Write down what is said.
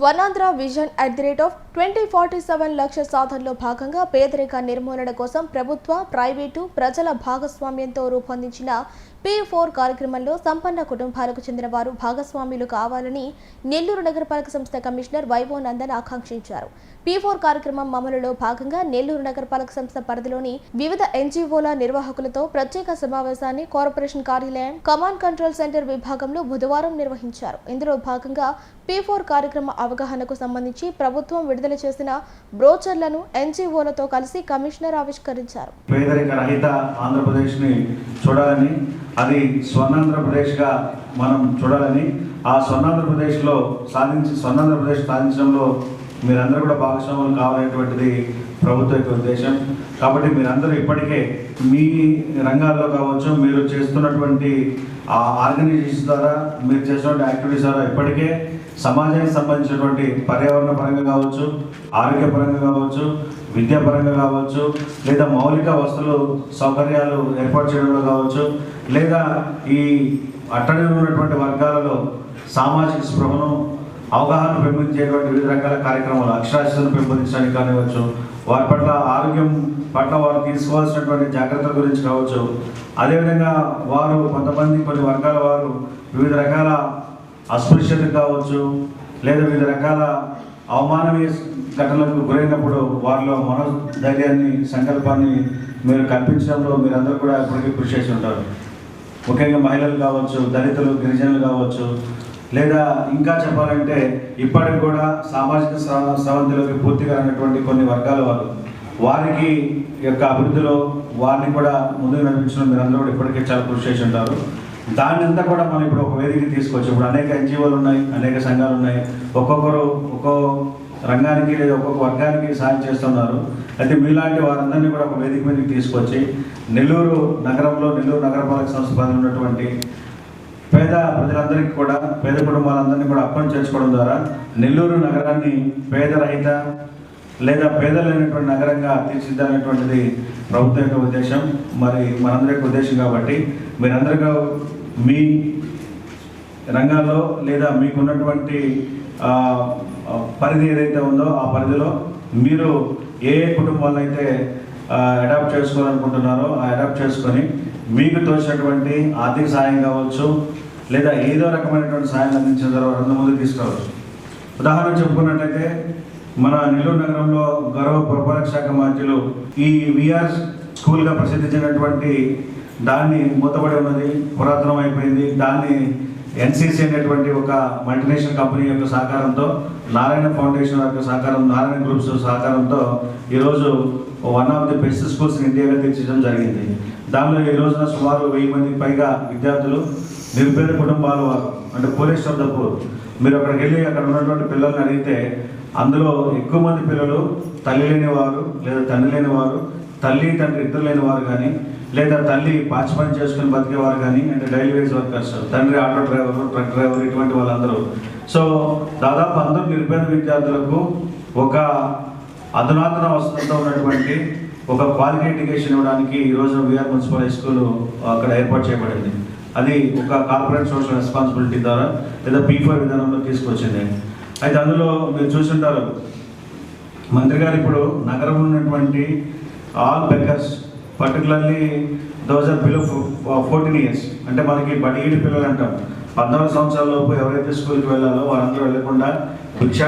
Swarnandhra vision at the rate of twenty forty seven లక్ష సాధనలో భాగంగా పేదరిక నిర్మూలన కోసం ప్రభుత్వ ప్రైవేటు ప్రజల భాగస్వామ్యంతో రూపొందించిన పే ఫోర్ కార్యక్రమంలో సంపన్న కుటుంబాలకు చెందిన వారు భాగస్వాములు కావాలని నెల్లూరు నగరపాలక సంస్థ కమిషనర్ వైవో నందన్ ఆకాంక్షించారు. పీ ఫోర్ కార్యక్రమం అమలులో భాగంగా నెల్లూరు నగరపాలక సంస్థ పరిధిలోని వివిధ ఎన్జీఓల నిర్వాహకులతో ప్రత్యేక సమావేశాన్ని కార్పొరేషన్ కార్యాలయం కమాండ్ కంట్రోల్ సెంటర్ విభాగంలో బుధవారం నిర్వహించారు. ఇందులో భాగంగా పీ ఫోర్ కార్యక్రమ అవగాహనకు సంబంధించి ప్రభుత్వం విడుదల చేసిన బ్రోచర్లను ఎన్జీఓలతో కలిసి కమిషనర్ ఆవిష్కరించారు. పేదరిక రహిత ఆంధ్రప్రదేశ్ని చూడాలని అది స్వర్ణాంధ్రప్రదేశ్గా మనం చూడాలని ఆ స్వర్ణాంధ్రప్రదేశ్లో సాధించి స్వర్ణాంధ్రప్రదేశ్ సాధించడంలో మీరందరూ కూడా భాగస్వాములు కావాలనేటువంటిది ప్రభుత్వ యొక్క ఉద్దేశం. కాబట్టి మీరందరూ ఇప్పటికే మీ రంగాల్లో కావచ్చు మీరు చేస్తున్నటువంటి ఆ ఆర్గనైజేషన్ ద్వారా మీరు చేస్తున్నటువంటి యాక్టివిటీస్ ద్వారా ఇప్పటికే సమాజానికి సంబంధించినటువంటి పర్యావరణ పరంగా కావచ్చు ఆరోగ్యపరంగా కావచ్చు విద్యాపరంగా కావచ్చు లేదా మౌలిక వస్తువులు సౌకర్యాలు ఏర్పాటు చేయడంలో కావచ్చు లేదా ఈ అట్టడి ఉన్నటువంటి వర్గాలలో సామాజిక స్పృహను అవగాహన పెంపొందించేటువంటి వివిధ రకాల కార్యక్రమాలు అక్షరాస్యతను పెంపొందించడానికి కానివచ్చు వారి పట్ల ఆరోగ్యం పట్ల వారు తీసుకోవాల్సినటువంటి జాగ్రత్తల గురించి కావచ్చు. అదేవిధంగా వారు కొంతమంది కొన్ని వర్గాల వారు వివిధ రకాల అస్పృశ్యత కావచ్చు లేదా వివిధ రకాల అవమాననీయ ఘటనలకు గురైనప్పుడు వారిలో మనోధైర్యాన్ని సంకల్పాన్ని మీరు కల్పించడంలో మీరందరూ కూడా ఇప్పటికీ కృషి చేసి ఉంటారు. ముఖ్యంగా మహిళలు కావచ్చు దళితులు గిరిజనులు కావచ్చు లేదా ఇంకా చెప్పాలంటే ఇప్పటికి కూడా సామాజిక స్ర- పూర్తిగా ఉన్నటువంటి కొన్ని వర్గాల వారు వారికి యొక్క అభివృద్ధిలో వారిని కూడా ముందుకు నడిపించడం మీరందరూ కూడా ఇప్పటికే చాలా కృషి చేసి ఉంటారు. దాన్ని అంతా కూడా మనం ఇప్పుడు ఒక వేదిక తీసుకొచ్చి ఇప్పుడు అనేక ఎన్జిఓలు ఉన్నాయి అనేక సంఘాలు ఉన్నాయి ఒక్కొక్కరు ఒక్కో రంగానికి లేదా ఒక్కొక్క వర్గానికి సాయం చేస్తున్నారు. అయితే మీలాంటి వారందరినీ కూడా ఒక వేదిక మీదకి తీసుకొచ్చి నెల్లూరు నగరంలో నెల్లూరు నగరపాలక సంస్థ పరిధిలో ఉన్నటువంటి పేద ప్రజలందరికీ కూడా పేద కుటుంబాలందరినీ కూడా అప్పని చేర్చుకోవడం ద్వారా నెల్లూరు నగరాన్ని పేద రహిత లేదా పేదలైనటువంటి నగరంగా తీర్చిదిద్దనేటువంటిది ప్రభుత్వం యొక్క ఉద్దేశం. మరి మనందరి యొక్క ఉద్దేశం కాబట్టి మీరందరిగా మీ రంగాల్లో లేదా మీకున్నటువంటి పరిధి ఏదైతే ఉందో ఆ పరిధిలో మీరు ఏ ఏ కుటుంబాలను అయితే అడాప్ట్ చేసుకోవాలనుకుంటున్నారో ఆ అడాప్ట్ చేసుకొని మీకు తోచినటువంటి ఆర్థిక సాయం కావచ్చు లేదా ఏదో రకమైనటువంటి సాయం అందించిన తర్వాత రెండు ముందు తీసుకురావచ్చు. ఉదాహరణ చెప్పుకున్నట్లయితే మన నెల్లూరు నగరంలో గౌరవ పురపాలక శాఖ మంత్రులు ఈ విఆర్ స్కూల్గా ప్రసిద్ధి చెందినటువంటి దాన్ని మూతపడి ఉన్నది పురాతనం అయిపోయింది. దాన్ని ఎన్సీసీ అనేటువంటి ఒక మల్టీనేషనల్ కంపెనీ యొక్క సహకారంతో నారాయణ ఫౌండేషన్ యొక్క సహకారం నారాయణ గ్రూప్స్ సహకారంతో ఈరోజు one of the best schools in ఇండియాగా తీర్చడం జరిగింది. దానిలో ఈ రోజున సుమారు వెయ్యి మందికి పైగా విద్యార్థులు నిరుపేద కుటుంబాల వారు అంటే పోలీస్ ఆఫ్ ద పూర్. మీరు అక్కడికి వెళ్ళి అక్కడ ఉన్నటువంటి పిల్లల్ని అడిగితే అందులో ఎక్కువ మంది పిల్లలు తల్లి లేని వారు లేదా తండ్రి లేని వారు తల్లి తండ్రి ఇద్దరు లేని వారు కానీ లేదా తల్లి పాచి పని చేసుకుని బతికేవారు కానీ అంటే డైలీ వేజ్ వర్కర్స్ తండ్రి ఆటో డ్రైవర్ ట్రక్ డ్రైవర్ ఇటువంటి వాళ్ళందరూ. సో దాదాపు అందరూ నిరుపేద విద్యార్థులకు ఒక అధునాతన వసతులతో ఉన్నటువంటి ఒక క్వాలిటీ ఎడ్యుకేషన్ ఇవ్వడానికి ఈరోజు విఆర్ మున్సిపల్ హై స్కూల్ అక్కడ ఏర్పాటు చేయబడింది. అది ఒక కార్పొరేట్ సోషల్ రెస్పాన్సిబిలిటీ ద్వారా లేదా పీ విధానంలో తీసుకొచ్చింది. అయితే అందులో మీరు చూసుంటారు మంత్రి గారు ఇప్పుడు నగరంలో ఉన్నటువంటి all beggars particularly those are below fourteen years. అంటే మనకి బడిగేటి పిల్లలు అంటాం. పద్నాలుగు సంవత్సరాల లోపు ఎవరైతే స్కూల్కి వెళ్ళాలో వారందరూ వెళ్ళకుండా భిక్షా